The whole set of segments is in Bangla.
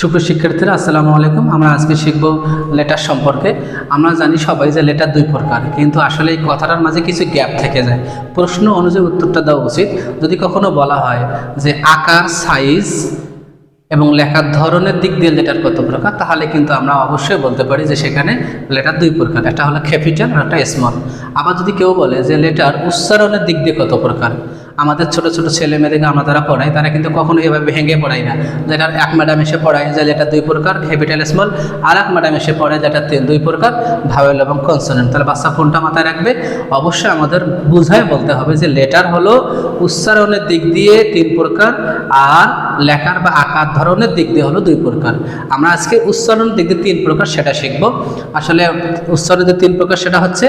সুপ্রিয় শিক্ষার্থীরা, আসসালামু আলাইকুম। আমরা আজকে শিখব লেটার সম্পর্কে। আমরা জানি সবাই যে লেটার দুই প্রকার, কিন্তু আসলে এই কথাটার মাঝে কিছু গ্যাপ থেকে যায়। প্রশ্ন অনুযায়ী উত্তরটা দেওয়া উচিত। যদি কখনো বলা হয় যে আকার সাইজ এবং লেখার ধরনের দিক দিয়ে লেটার কত প্রকার, তাহলে কিন্তু আমরা অবশ্যই বলতে পারি যে সেখানে লেটার দুই প্রকার। একটা হলো ক্যাপিটাল আর একটা স্মল আবার যদি কেউ বলে যে লেটার উচ্চারণের দিক দিয়ে কত প্রকার আমাদের ছোট ছোট ছেলে মেয়েদেরকে আমরা যারা পড়াই, তারা কিন্তু কখনো এভাবে ভেঙে পড়াই না। যেটা এক ম্যাডাম এসে পড়ায় যে লেটার দুই প্রকার ক্যাপিটাল স্মল আর এক ম্যাডাম এসে পড়ায় যেটা তিন, দুই প্রকার ভাওয়েল এবং কনসোনেন্ট তাহলে বাচ্চা কোনটা মাথায় রাখবে? অবশ্যই আমাদের বুঝায় বলতে হবে যে লেটার হলো উচ্চারণের দিক দিয়ে তিন প্রকার, আর লেখার বা আকার ধরনের দিক দিয়ে হলো দুই প্রকার। আমরা আজকে উচ্চারণের দিক দিয়ে তিন প্রকার সেটা শিখব। আসলে উচ্চারণের যে তিন প্রকার সেটা হচ্ছে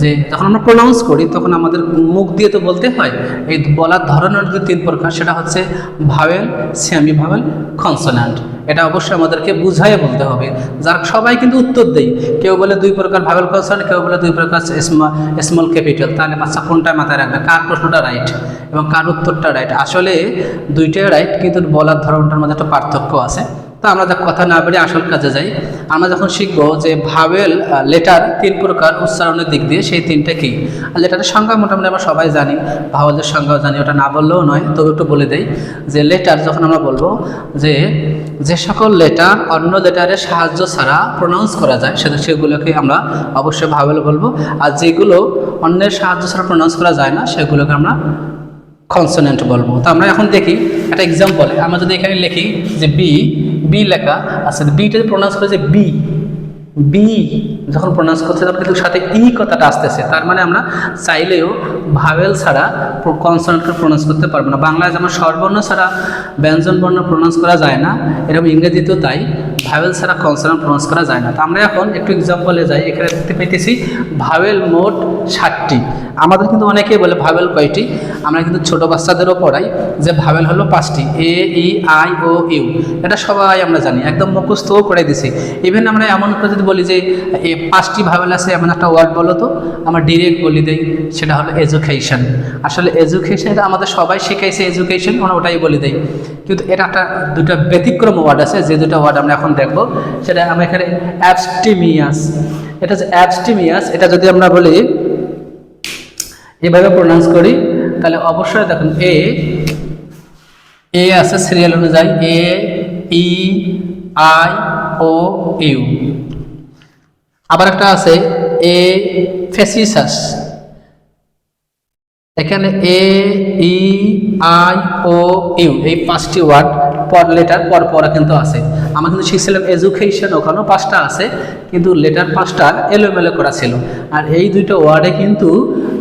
যে যখন আমরা প্রোনাউন্স করি, তখন আমাদের মুখ দিয়ে তো বলতে হয়, এই বলার ধরনের যে তিন প্রকার। সেটা হচ্ছে ভাওয়েল সেমি ভাওয়েল কনসোনান্ট এটা অবশ্যই আমাদেরকে বুঝাইয়ে বলতে হবে। যার সবাই কিন্তু উত্তর দেই কেউ বলে দুই প্রকার ভাবেল কনসোনান্ট কেউ বলে দুই প্রকার স্মল ক্যাপিটাল তাহলে বাচ্চা কোনটা মাথায় রাখবে? কার প্রশ্নটা রাইট এবং কার উত্তরটা রাইট আসলে দুইটাই রাইট কিন্তু বলার ধরনটার মধ্যে একটা পার্থক্য আছে। তো আমরা যা কথা না বেরিয়ে আসল কাজে যাই। আমরা যখন শিখব যে ভাবেল লেটার তিন প্রকার উচ্চারণের দিক দিয়ে সেই তিনটা কী? আর লেটারের সংজ্ঞা মোটামুটি আমরা সবাই জানি, ভাওয়েলের সংজ্ঞাও জানি, ওটা না বললেও নয়, তবে একটু বলে দেই যে লেটার যখন আমরা বলব যে যে সকল লেটার অন্য লেটারের সাহায্য ছাড়া প্রোনাউন্স করা যায় সেটা সেগুলোকে আমরা অবশ্যই ভাবেল বলব। আর যেগুলো অন্যের সাহায্য ছাড়া প্রোনাউন্স করা যায় না, সেগুলোকে আমরা কনসোনেন্ট বলব। তো আমরা এখন দেখি একটা এক্সাম্পল আমরা যদি এখানে লিখি যে বি বি লেখা আছে বিটা প্রোনাউন্স করেছে বি। বি যখন প্রোনাউন্স করছে, তখন কিন্তু সাথে ই কথাটা আসতেছে। তার মানে আমরা চাইলেও ভাবেল ছাড়া কনসোনেন্টকে প্রোনাউন্স করতে পারব না। বাংলায় যেমন স্বরবর্ণ ছাড়া ব্যঞ্জন বর্ণ প্রোনাউন্স করা যায় না, এরকম ইংরেজিতেও তাই। ভাওয়েল ছাড়া কনসোনেন্ট প্রোনাউন্স করা যায় না। তো আমরা এখন একটু এক্সাম্পলে যাই, এখানে দেখতে পেতেছি ভাওয়েল মোট ষাটটি। আমাদের কিন্তু অনেকেই বলে ভাওয়েল কয়টি? আমরা কিন্তু ছোট বাচ্চাদেরও পড়াই যে ভাওয়েল হলো পাঁচটি, এ, ই, আই, ও, ইউ। এটা সবাই আমরা জানি, একদম মুখস্থও করে দিছি। ইভেন আমরা এমন করে যদি বলি যে, এ পাঁচটি ভাওয়েল আছে, এমন একটা ওয়ার্ড বলো তো, আমরা ডিরেক্ট বলি দেই, সেটা হলো এডুকেশন আসলে এডুকেশন এটা আমাদের সবাই শিখাইছে এডুকেশন আমরা ওটাই বলি দেই। কিন্তু এটা একটা দুটো ব্যতিক্রম ওয়ার্ড আছে, যে দুটো ওয়ার্ড আমরা এখন দেখব, সেটা আমরা এখানে অ্যাবস্টিমিয়াস। এটা যে অ্যাবস্টিমিয়াস, এটা যদি আমরা বলি এভাবে প্রোনাউন্স করি, তাহলে অবশ্যই দেখুন এ এ আছে সিরিয়াল অনুযায়ী এ ই আই ও ইউ আবার একটা আছে এ ফেসিসাস এখানে এ ই আই ও ইউ এই পাঁচটি ওয়ার্ড পর লেটার পর পর কিন্তু আছে। আমরা কিন্তু শিখছিলাম এজুকেশন ওখানেও পাঁচটা আছে, কিন্তু লেটার পাঁচটা এলোমেলো করা ছিল। আর এই দুইটা ওয়ার্ডে কিন্তু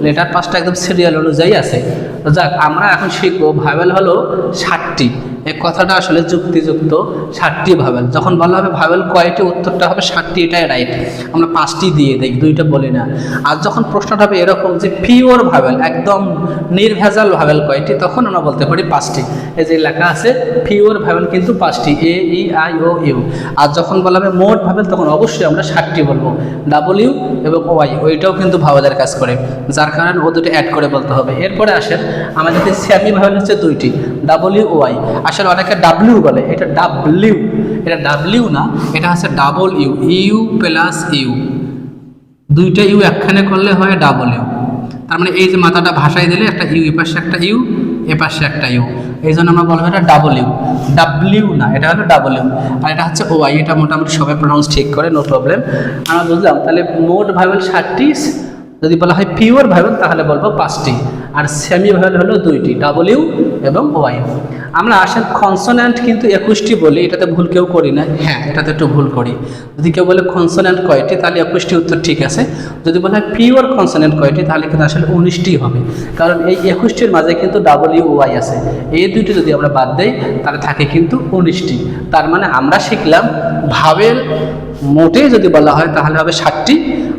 লেটার পাঁচটা একদম সিরিয়াল অনুযায়ী আছে। যাক, আমরা এখন শিখব ভাইবেল হলো ষাটটি। এই কথাটা আসলে যুক্তিযুক্ত ষাটটি ভাবেল। যখন বলা হবে ভাবেল, কয়টি উত্তরটা হবে ষাটটি এটাই রাইট আমরা পাঁচটি দিয়ে দিই দুইটা বলি না। আর যখন প্রশ্নটা হবে এরকম যে পিওর ভাবেল, একদম নির্ভেজাল ভাবেল কয়টি, তখন আমরা বলতে পারি পাঁচটি। এই যে লেখা আছে পিওর ভাবেল কিন্তু পাঁচটি এ ই আই ও ইউ আর যখন বলা হবে মোট ভাবেল, তখন অবশ্যই আমরা ষাটটি বলব। ডাবল ইউ এবং ওয়াই ওইটাও কিন্তু ভাবেলের কাজ করে। যার কারণে ও দুটো অ্যাড করে বলতে হবে। এরপরে আসেন, আমাদের সেমি ভাবেল হচ্ছে দুইটি। ডাবল ইউ ওয়াই আসলে অনেকে ডাব্লিউ বলে, এটা ডাব্লিউ এটা ডাব্লিউ না, এটা হচ্ছে double U U plus U দুইটা ইউ একখানে করলে হয় ডাবল ইউ তার মানে এই যে মাথাটা ভাষায় দিলে একটা ইউ এ পাশে একটা ইউ এ পাশে একটা ইউ এই জন্য আমরা বলব এটা ডাবল ইউ ডাব্লিউ না, এটা হলো ডাবল ইউ আর এটা হচ্ছে ওয়াই এটা মোটামুটি সবাই প্রনাউন্স ঠিক করে নো প্রবলেম আমরা বুঝলাম, তাহলে মোট ভাইবেল ষাটটি যদি বলা হয় পিওর ভাইবেল তাহলে বলব পাঁচটি। আর সেমি ভাইবেল হলো দুইটি ডাবল ইউ এবং ওয়াই আমরা আসেন কনসোন্যান্ট কিন্তু একুশটি বলি, এটাতে ভুল কেউ করি না হ্যাঁ এটাতে একটু ভুল করি। যদি কেউ বলে কনসোন্যান্ট কয়টি, তাহলে একুশটি উত্তর ঠিক আছে। যদি বলা হয় পিওর কনসোন্যান্ট কয়টি, তাহলে কিন্তু আসলে উনিশটি হবে। কারণ এই একুশটির মাঝে কিন্তু ডাবল ইউ ওয়াই আছে। এই দুইটি যদি আমরা বাদ দেই, তাহলে থাকে কিন্তু উনিশটি। তার মানে আমরা শিখলাম ভাবের মোটে যদি বলা হয় তাহলে হবে ষাটটি,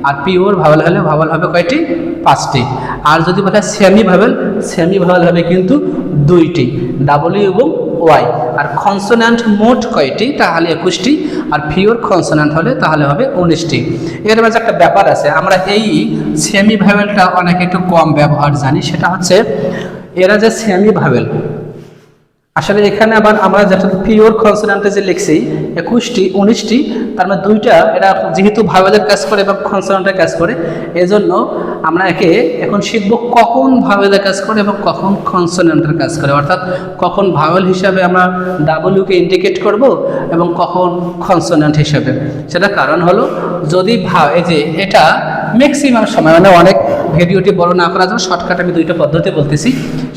আর পিওর ভাওয়াল হলে ভাওয়াল হবে কয়টি? পাঁচটি। আর যদি বলা হয় সেমি ভাওয়াল সেমি ভাওয়াল হবে কিন্তু দুইটি ডাবল এবং ওয়াই আর কনসোন্যান্ট মোট কয়টি? তাহলে একুশটি, আর পিওর কনসোন্যান্ট হলে তাহলে হবে উনিশটি। এর মাঝে একটা ব্যাপার আছে, আমরা এই সেমি ভাওয়েলটা অনেক একটু কম ব্যবহার জানি, সেটা হচ্ছে এরা যে সেমি ভাওয়েল আসলে এখানে আবার আমরা যেটা পিওর কনসোনান্টে যে লিখছি, একুশটি, উনিশটি, তার মানে দুইটা এটা যেহেতু ভাওয়েলের কাজ করে এবং কনসোনান্টের কাজ করে, এজন্য আমরা একে এখন শিখব কখন ভাওয়েলের কাজ করে এবং কখন কনসোনান্টের কাজ করে। অর্থাৎ কখন ভাওয়েল হিসাবে আমরা ডাব্লিউকে ইন্ডিকেট করব এবং কখন কনসোনান্ট হিসাবে। সেটা কারণ হলো, যদি ভা এই যে এটা ম্যাক্সিমাম সময় মানে অনেক ভিডিওটি বড় না করার জন্য শর্টকাট আমি দুইটা পদ্ধতি বলতেছি।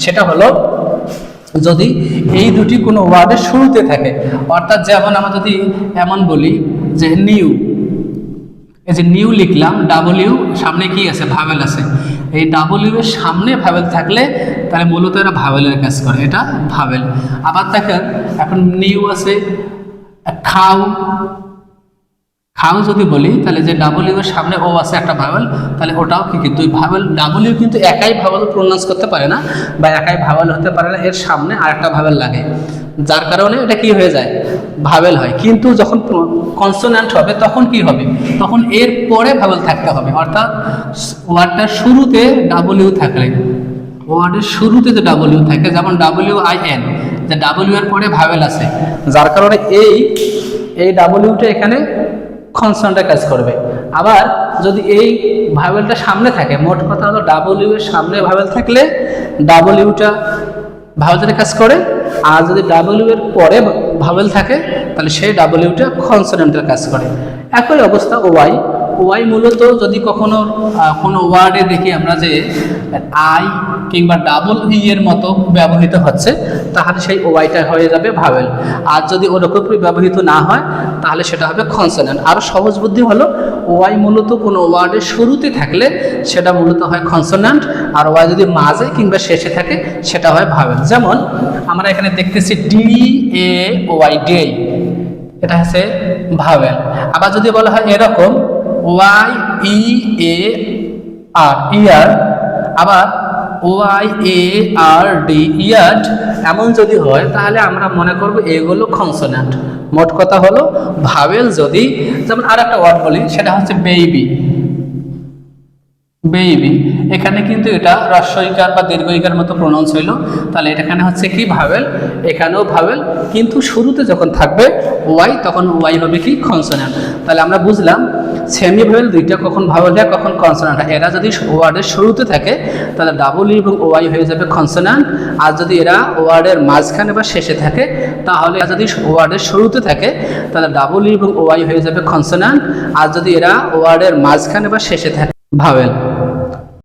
সেটা হলো যদি এই দুটি কোনো ওয়ার্ডের শুরুতে থাকে, অর্থাৎ যেমন আমরা যদি এমন বলি যে নিউ, এই যে নিউ লিখলাম ডাবলিউ সামনে কি আছে? ভাবেল আছে। এই ডাবলিউ এর সামনে ভাবেল থাকলে তাহলে মূলত এরা ভাবেলের কাজ করে, এটা ভাবেল। আবার দেখেন, এখন নিউ আছে খাও খাও যদি বলি, তাহলে যে ডাবলিউ এর সামনে ও আছে একটা ভাওয়েল তাহলে ওটাও কি কিন্তু ভাওয়েল ডাবলিউ কিন্তু একাই ভাওয়েল প্রোনাউন্স করতে পারে না, বা একাই ভাওয়েল হতে পারে না, এর সামনে আরেকটা ভাওয়েল লাগে। যার কারণে এটা কি হয়ে যায়? ভাওয়েল হয়। কিন্তু যখন কনসোন্যান্ট হবে, তখন কি হবে? তখন এর পরে ভাওয়েল থাকতে হবে। অর্থাৎ ওয়ার্ডটার শুরুতে ডাবলিউ থাকলে, ওয়ার্ডের শুরুতে যে ডাবলিউ থাকে, যেমন ডাবলিউ আই এন যে ডাবলিউ এর পরে ভাওয়েল আছে। যার কারণে এই এই ডাবলিউটা এখানে কনসার্নটা কাজ করবে। আবার যদি এই ভাবেলটা সামনে থাকে, মোট কথা হলো ডাব্লিউ এর সামনে ভাবেল থাকলে ডাব্লিউটা ভাওয়েলটা কাজ করে, আর যদি ডাব্লিউ এর পরে ভাবেল থাকে, তাহলে সেই ডাব্লিউটা কনসোনেন্টের কাজ করে। একই অবস্থা ওয়াই ওয়াই মূলত যদি কখনো কোনো ওয়ার্ডে দেখি আমরা যে আই কিংবা ডাবল ই এর মতো ব্যবহৃত হচ্ছে, তাহলে সেই ওয়াইটা হয়ে যাবে ভাওয়েল আর যদি ওরকম ব্যবহৃত না হয়, তাহলে সেটা হবে কনসোনেন্ট আরও সহজ বুদ্ধি হলো ওয়াই মূলত কোনো ওয়ার্ডের শুরুতে থাকলে সেটা মূলত হয় কনসোনেন্ট আর ওয়াই যদি মাঝে কিংবা শেষে থাকে, সেটা হয় ভাওয়েল যেমন, আমরা এখানে দেখতেছি ডি এ ওয়াই ডে এটা হচ্ছে ভাওয়েল আবার যদি বলা হয় এরকম ওয়াই ই এ আর, ইয়ার। আবার Y A R D yard এমন যদি হয়, তাহলে আমরা মনে করব এগুলো কনসোনেন্ট মোট কথা হলো ভাওয়েল যদি, যেমন আর একটা ওয়ার্ড বলি, সেটা হচ্ছে বেবি বেবি এখানে কিন্তু এটা হ্রস্বইকার বা দীর্ঘইকার মতো প্রনাউন্স হইল। তাহলে এখানে হচ্ছে কি ভাবেল এখানেও ভাবেল কিন্তু শুরুতে যখন থাকবে ওয়াই তখন ওয়াই হবে কি কনসোনান্ট তাহলে আমরা বুঝলাম সেমি ভাইল দুইটা কখন হয় কখন কনসোনান্ট এরা যদি ওয়ার্ডের শুরুতে থাকে, তাহলে ডাবল ই এবং ওয়াই হয়ে যাবে কনসোনান্ট আর যদি এরা ওয়ার্ডের মাঝখানে বা শেষে থাকে, তাহলে যদি ওয়ার্ডের শুরুতে থাকে, তাহলে ডাবল ই এবং ওয়াই হয়ে যাবে কনসোনান্ট আর যদি এরা ওয়ার্ডের মাঝখানে বা শেষে থাকে ভাবেল